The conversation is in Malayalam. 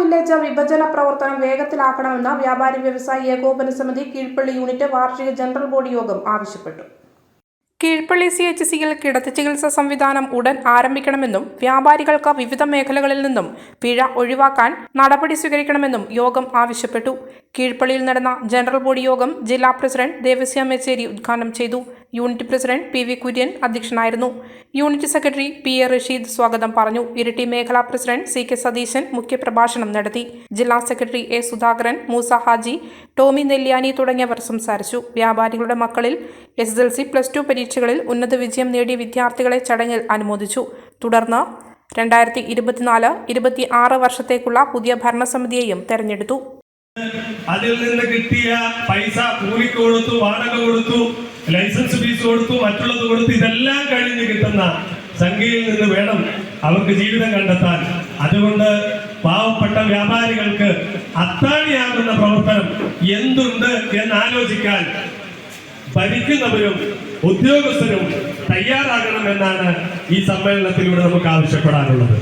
വില്ലേജ് വിഭജന പ്രവർത്തനം വേഗത്തിലാക്കണമെന്ന് വ്യാപാരി വ്യവസായി ഏകോപന സമിതി കീഴ്പള്ളി യൂണിറ്റ് വാർഷിക ജനറൽ ബോഡി യോഗം ആവശ്യപ്പെട്ടു. കീഴ്പള്ളി സി എച്ച് സിയിൽ കിടത്ത ചികിത്സാ സംവിധാനം ഉടൻ ആരംഭിക്കണമെന്നും വ്യാപാരികൾക്ക് വിവിധ മേഖലകളിൽ നിന്നും പിഴ ഒഴിവാക്കാൻ നടപടി സ്വീകരിക്കണമെന്നും യോഗം ആവശ്യപ്പെട്ടു. കീഴ്പള്ളിയിൽ നടന്ന ജനറൽ ബോഡി യോഗം ജില്ലാ പ്രസിഡന്റ് ദേവസ്യ ഉദ്ഘാടനം ചെയ്തു. Unit president P V Kurian അധ്യക്ഷനായിരുന്നു. Unit secretary P A Rasheed സ്വാഗതം പറഞ്ഞു. ഇരിട്ടി മേഖലാ പ്രസിഡന്റ് സി കെ സതീശൻ മുഖ്യപ്രഭാഷണം നടത്തി. ജില്ലാ secretary A Sudhakaran Moosa Haji Tommy Nelliyani തുടങ്ങിയവർ സംസാരിച്ചു. വ്യാപാരികളുടെ മക്കളിൽ S S L C plus two പരീക്ഷകളിൽ ഉന്നത വിജയം നേടിയ വിദ്യാർത്ഥികളെ ചടങ്ങിൽ അനുമോദിച്ചു. തുടർന്ന് രണ്ടായിരത്തി ഇരുപത്തിനാല് ഇരുപത്തി ആറ് വർഷത്തേക്കുള്ള പുതിയ ഭരണസമിതിയെയും തെരഞ്ഞെടുത്തു. അതിൽ നിന്ന് കിട്ടിയ പൈസ കൂലിക്ക് കൊടുത്തു വാടക കൊടുത്തു ലൈസൻസ് ഫീസ് കൊടുത്തു മറ്റുള്ളത് കൊടുത്തു ഇതെല്ലാം കഴിഞ്ഞ് കിട്ടുന്ന സംഖ്യയിൽ നിന്ന് വേണം അവർക്ക് ജീവിതം കണ്ടെത്താൻ. അതുകൊണ്ട് പാവപ്പെട്ട വ്യാപാരികൾക്ക് അത്താണിയാകുന്ന പ്രവർത്തനം എന്തുണ്ട് എന്ന് ആലോചിക്കാൻ ഭരിക്കുന്നവരും ഉദ്യോഗസ്ഥരും തയ്യാറാകണമെന്നാണ് ഈ സമ്മേളനത്തിലൂടെ നമുക്ക് ആവശ്യപ്പെടാനുള്ളത്.